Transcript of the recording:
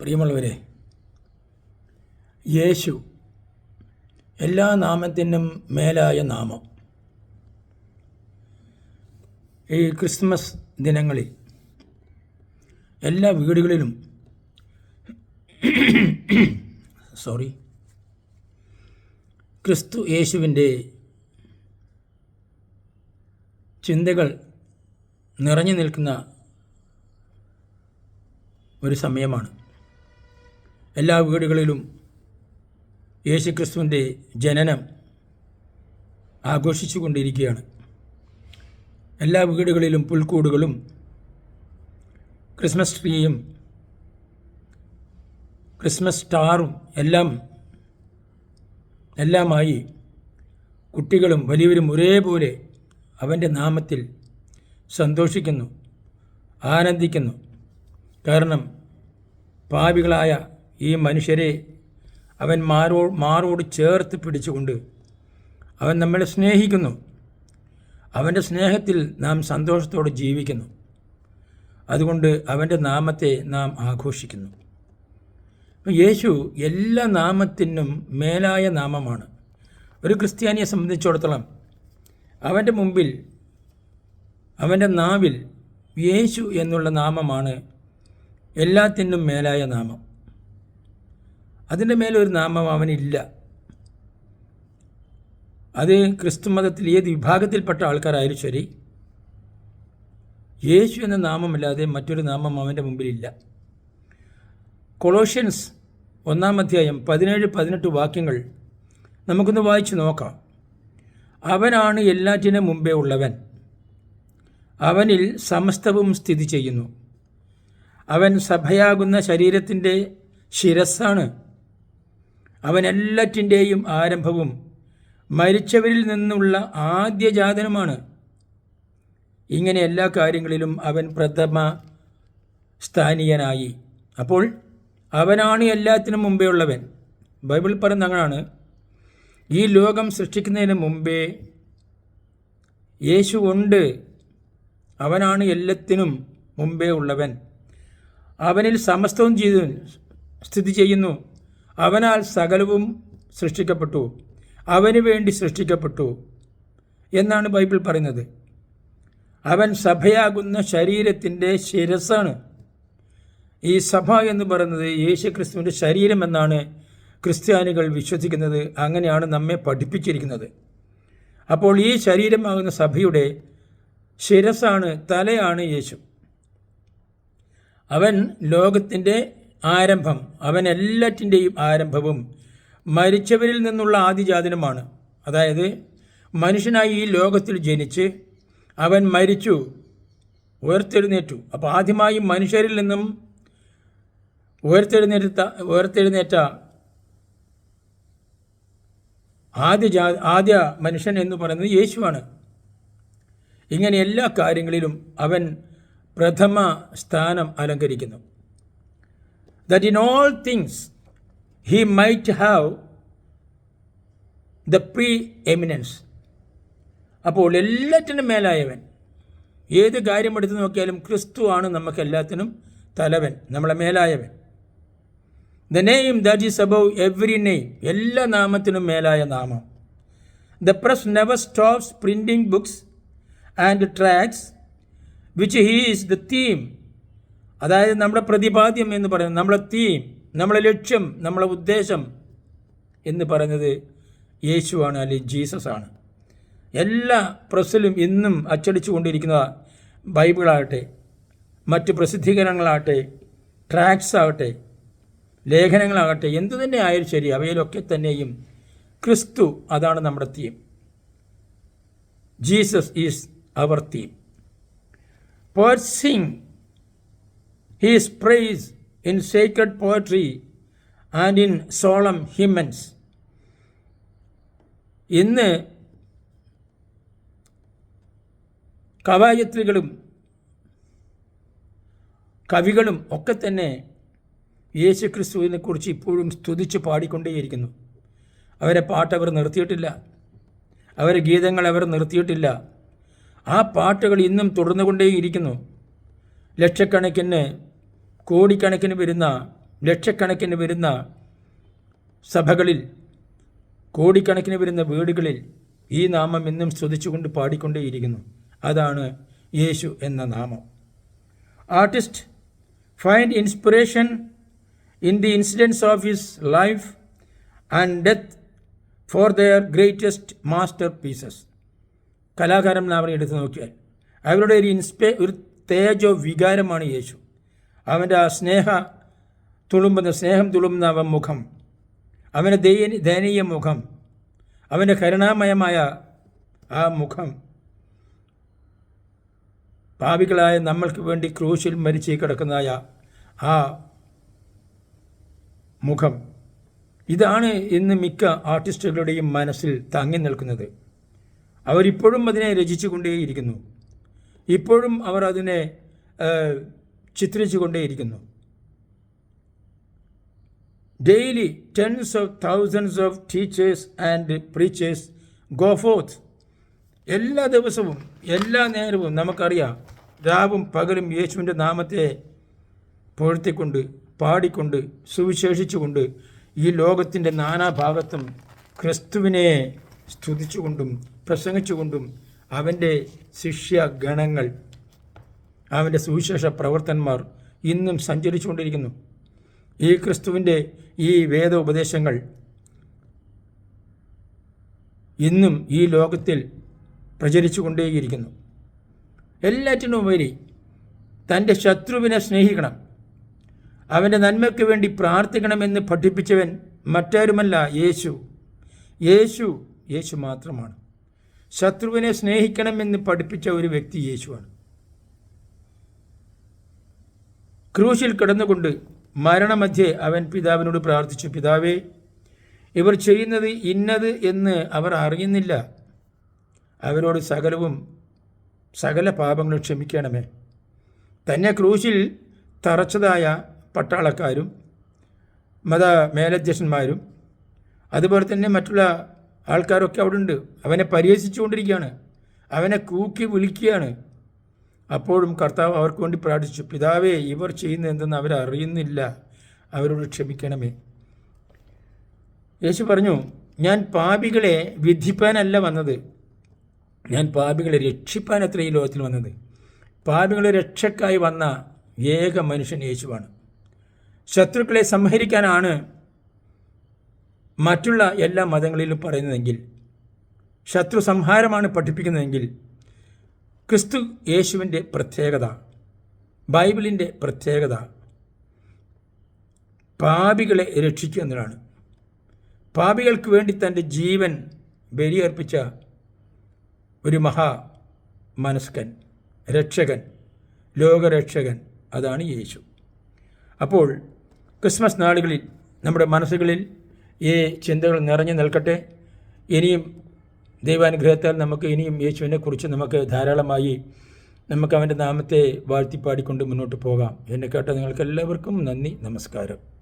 പ്രിയമുള്ളവരെ യേശു എല്ലാ നാമത്തിനും മേലായ നാമം. ഈ ക്രിസ്മസ് ദിനങ്ങളിൽ എല്ലാ വീടുകളിലും സോറി ക്രിസ്തു യേശുവിന്റെ ചിന്തകൾ നിറഞ്ഞു നിൽക്കുന്ന ഒരു സമയമാണ്. എല്ലാ വീടുകളിലും യേശുക്രിസ്തുവിന്റെ ജനനം ആഘോഷിച്ചു കൊണ്ടിരിക്കുകയാണ് എല്ലാ വീടുകളിലും പുൽക്കൂടുകളും ക്രിസ്മസ് ട്രീയും ക്രിസ്മസ് സ്റ്റാറും എല്ലാം എല്ലാമായി കുട്ടികളും വലിയവരും ഒരേപോലെ അവന്റെ നാമത്തിൽ സന്തോഷിക്കുന്നു ആനന്ദിക്കുന്നു. കാരണം പാപികളായ ഈ മനുഷ്യരെ അവൻ മാറോ മാറോട് ചേർത്ത് പിടിച്ചുകൊണ്ട് അവൻ നമ്മളെ സ്നേഹിക്കുന്നു. അവന്റെ സ്നേഹത്തിൽ നാം സന്തോഷത്തോടെ ജീവിക്കുന്നു. അതുകൊണ്ട് അവന്റെ നാമത്തെ നാം ആഘോഷിക്കുന്നു. യേശു എല്ലാ നാമത്തിനും മേലായ നാമമാണ്. ഒരു ക്രിസ്ത്യാനിയെ സംബന്ധിച്ചിടത്തോളം അവന്റെ മുമ്പിൽ അവന്റെ നാവിൽ യേശു എന്നുള്ള നാമമാണ് എല്ലാത്തിനും മേലായ നാമം. അതിന്റെ മേലൊരു നാമം അവനില്ല. അത് ക്രിസ്തു മതത്തിൽ ഏത് വിഭാഗത്തിൽപ്പെട്ട ആൾക്കാരായാലും ശരി യേശു എന്ന നാമമല്ലാതെ മറ്റൊരു നാമം അവന്റെ മുമ്പിലില്ല. കൊളോഷ്യൻസ് ഒന്നാം അധ്യായം പതിനേഴ് പതിനെട്ട് വാക്യങ്ങൾ നമുക്കൊന്ന് വായിച്ചു നോക്കാം. അവനാണ് എല്ലാറ്റിനും മുമ്പേ ഉള്ളവൻ. അവനിൽ സമസ്തവും സ്ഥിതി ചെയ്യുന്നു. അവൻ സഭയാകുന്ന ശരീരത്തിന്റെ ശിരസ്സാണ്. അവൻ എല്ലാറ്റിന്റെയും ആരംഭവും മരിച്ചവരിൽ നിന്നുള്ള ആദ്യജാതനുമാണ് ഇങ്ങനെ എല്ലാ കാര്യങ്ങളിലും അവൻ പ്രഥമ സ്ഥാനീയനായി. അപ്പോൾ അവനാണ് എല്ലാത്തിനും മുമ്പേ ഉള്ളവൻ. ബൈബിൾ പറയുന്ന അങ്ങനാണ് ഈ ലോകം സൃഷ്ടിക്കുന്നതിന് മുമ്പേ യേശു ഉണ്ട്. അവനാണ് എല്ലാത്തിനും മുമ്പേ ഉള്ളവൻ. അവനിൽ സമസ്തവും ചെയ്തു സ്ഥിതി ചെയ്യുന്നു. അവനാൽ സകലവും സൃഷ്ടിക്കപ്പെട്ടു. അവന് വേണ്ടി സൃഷ്ടിക്കപ്പെട്ടു എന്നാണ് ബൈബിൾ പറയുന്നത്. അവൻ സഭയാകുന്ന ശരീരത്തിന്റെ ശിരസാണ് ഈ സഭ എന്ന് പറയുന്നത് യേശു ക്രിസ്തുവിന്റെ ശരീരമെന്നാണ് ക്രിസ്ത്യാനികൾ വിശ്വസിക്കുന്നത്. അങ്ങനെയാണ് നമ്മെ പഠിപ്പിച്ചിരിക്കുന്നത്. അപ്പോൾ ഈ ശരീരമാകുന്ന സഭയുടെ ശിരസാണ് തലയാണ് യേശു. അവൻ ലോകത്തിന്റെ ആരംഭം അവൻ എല്ലാറ്റിന്റെയും ആരംഭവും മരിച്ചവരിൽ നിന്നുള്ള ആദിജാതനുമാണ്. അതായത് മനുഷ്യനായി ഈ ലോകത്തിൽ ജനിച്ച് അവൻ മരിച്ചു ഉയർത്തെഴുന്നേറ്റു അപ്പോൾ ആദ്യമായി മനുഷ്യരിൽ നിന്നും ഉയർത്തെഴുന്നേറ്റ ഉയർത്തെഴുന്നേറ്റ ആദ്യ ജാ ആദ്യ മനുഷ്യൻ എന്ന് പറയുന്നത് യേശുവാണ്. ഇങ്ങനെ എല്ലാ കാര്യങ്ങളിലും അവൻ പ്രഥമ സ്ഥാനം അലങ്കരിക്കുന്നു. That in all things he might have the preeminence അപ്പോൾ എല്ലാറ്റിനും മേലായവൻ. ഏത് കാര്യം എടുത്തു നോക്കിയാലും ക്രിസ്തു ആണ് നമുക്ക് എല്ലാത്തിനും തലവൻ നമ്മളെ മേലായവൻ. The name that is above every name എല്ലാ നാമത്തിനും മേലായ നാമം. The press never stops printing books and tracts which he is the theme അതായത് നമ്മുടെ പ്രതിപാദ്യം എന്ന് പറയുന്നത് നമ്മുടെ തീം നമ്മളെ ലക്ഷ്യം നമ്മളെ ഉദ്ദേശം എന്ന് പറയുന്നത് യേശുവാണ് അല്ലെങ്കിൽ ജീസസ് ആണ്. എല്ലാ പ്രസ്സിലും ഇന്നും അച്ചടിച്ചു കൊണ്ടിരിക്കുന്ന ബൈബിളാകട്ടെ മറ്റ് പ്രസിദ്ധീകരണങ്ങളാകട്ടെ ട്രാക്സ് ആകട്ടെ ലേഖനങ്ങളാകട്ടെ എന്തു തന്നെ ആയാലും ശരി അവയിലൊക്കെ തന്നെയും ക്രിസ്തു അതാണ് നമ്മുടെ theme Jesus is our theme Poets sing his in in poetry and in solemn solemn ഇന്ന് കവായത്രികളും കവികളും ഒക്കെ തന്നെ യേശു ക്രിസ്തുവിനെ കുറിച്ച് ഇപ്പോഴും സ്തുതിച്ച് പാടിക്കൊണ്ടേയിരിക്കുന്നു. അവരെ പാട്ട് അവർ നിർത്തിയിട്ടില്ല. അവരെ ഗീതങ്ങൾ അവർ നിർത്തിയിട്ടില്ല. ആ പാട്ടുകൾ ഇന്നും തുടർന്നുകൊണ്ടേയിരിക്കുന്നു. ലക്ഷക്കണക്കിന് കോടിക്കണക്കിന് വരുന്ന ലക്ഷക്കണക്കിന് വരുന്ന സഭകളിൽ കോടിക്കണക്കിന് വരുന്ന വീടുകളിൽ ഈ നാമം എന്നും സ്തുതിച്ചുകൊണ്ട് പാടിക്കൊണ്ടേയിരിക്കുന്നു. അതാണ് യേശു എന്ന നാമം. Artist find inspiration in the incidents of his life and death for their greatest masterpieces അവരെ എടുത്തു നോക്കിയാൽ അവരുടെ ഒരു ഇൻസ്പെ ഒരു തേജോ വികാരമാണ് യേശു. അവന്റെ ആ സ്നേഹ തുളുമ്പുന്ന സ്നേഹം തുളുമ്പുന്ന അവൻ മുഖം. അവന്റെ ദയ ദയനീയ മുഖം. അവന്റെ കരുണാമയമായ ആ മുഖം. പാപികളായ നമ്മൾക്ക് വേണ്ടി ക്രൂശിൽ മരിച്ച് കിടക്കുന്നതായ ആ മുഖം. ഇതാണ് ഇന്ന് മിക്ക ആർട്ടിസ്റ്റുകളുടെയും മനസ്സിൽ തങ്ങി നിൽക്കുന്നത്. അവരിപ്പോഴും അതിനെ രചിച്ചുകൊണ്ടേയിരിക്കുന്നു. ഇപ്പോഴും അവർ അതിനെ ചിത്രിച്ചു കൊണ്ടേയിരിക്കുന്നു daily tens of thousands of teachers and preachers go forth എല്ലാ ദിവസവും എല്ലാ നേരവും നമുക്കറിയാം രാവും പകലും യേശുവിന്റെ നാമത്തെ പുഴത്തിക്കൊണ്ട് പാടിക്കൊണ്ട് സുവിശേഷിച്ചുകൊണ്ട് ഈ ലോകത്തിന്റെ നാനാഭാഗത്തും ക്രിസ്തുവിനെ സ്തുതിച്ചുകൊണ്ടും പ്രസംഗിച്ചുകൊണ്ടും അവന്റെ ശിഷ്യഗണങ്ങൾ അവന്റെ സുവിശേഷ പ്രവർത്തന്മാർ ഇന്നും സഞ്ചരിച്ചുകൊണ്ടിരിക്കുന്നു. ഈ ക്രിസ്തുവിന്റെ ഈ വേദ ഉപദേശങ്ങൾ ഇന്നും ഈ ലോകത്തിൽ പ്രചരിച്ചുകൊണ്ടേയിരിക്കുന്നു. എല്ലാറ്റിനും ഉപരി തന്റെ ശത്രുവിനെ സ്നേഹിക്കണം. അവന്റെ നന്മയ്ക്ക് വേണ്ടി പ്രാർത്ഥിക്കണമെന്ന് പഠിപ്പിച്ചവൻ മറ്റാരുമല്ല യേശു. യേശു യേശു മാത്രമാണ്. ശത്രുവിനെ സ്നേഹിക്കണമെന്ന് പഠിപ്പിച്ച ഒരു വ്യക്തി യേശുവാണ്. ക്രൂശിൽ കിടന്നുകൊണ്ട് മരണമധ്യേ അവൻ പിതാവിനോട് പ്രാർത്ഥിച്ചു പിതാവേ ഇവർ ചെയ്യുന്നത് ഇന്നത് എന്ന് അവർ അറിയുന്നില്ല. അവരോട് സകലവും സകല പാപങ്ങളും ക്ഷമിക്കണമേ. തന്നെ ക്രൂശിൽ തറച്ചതായ പട്ടാളക്കാരും മത മേലധ്യക്ഷന്മാരും അതുപോലെ തന്നെ മറ്റുള്ള ആൾക്കാരൊക്കെ അവിടെ ഉണ്ട് അവനെ പരിഹസിച്ചുകൊണ്ടിരിക്കുകയാണ്. അവനെ കൂക്കി വിളിക്കുകയാണ്. അപ്പോഴും കർത്താവ് അവർക്ക് വേണ്ടി പ്രാർത്ഥിച്ചു പിതാവേ ഇവർ ചെയ്യുന്ന എന്തെന്ന് അവരറിയുന്നില്ല. അവരോട് ക്ഷമിക്കണമേ. യേശു പറഞ്ഞു ഞാൻ പാപികളെ വിധിപ്പാനല്ല വന്നത്. ഞാൻ പാപികളെ രക്ഷിപ്പാൻ അത്ര ഈ ലോകത്തിൽ വന്നത്. പാപികളെ രക്ഷക്കായി വന്ന ഏക മനുഷ്യൻ യേശുവാണ്. ശത്രുക്കളെ സംഹരിക്കാനാണ് മറ്റുള്ള എല്ലാ മതങ്ങളിലും പറയുന്നതെങ്കിൽ ശത്രു സംഹാരമാണ് പഠിപ്പിക്കുന്നതെങ്കിൽ ക്രിസ്തു യേശുവിന്റെ പ്രത്യേകത ബൈബിളിന്റെ പ്രത്യേകത പാപികളെ രക്ഷിക്കുക എന്നതാണ്. പാപികൾക്ക് വേണ്ടി തന്റെ ജീവൻ ബലിയർപ്പിച്ച ഒരു മഹാ മനസ്കൻ രക്ഷകൻ ലോകരക്ഷകൻ അതാണ് യേശു. അപ്പോൾ ക്രിസ്മസ് നാളുകളിൽ നമ്മുടെ മനസ്സുകളിൽ ഈ ചിന്തകൾ നിറഞ്ഞു നിൽക്കട്ടെ. ഇനിയും ദൈവാനുഗ്രഹത്താൽ നമുക്ക് ഇനിയും യേശുവിനെ കുറിച്ച് നമുക്ക് ധാരാളമായി നമുക്ക് അവന്റെ നാമത്തെ വാഴ്ത്തിപ്പാടിക്കൊണ്ട് മുന്നോട്ട് പോകാം. എന്നെ കേട്ട നിങ്ങൾക്ക് എല്ലാവർക്കും നന്ദി നമസ്കാരം.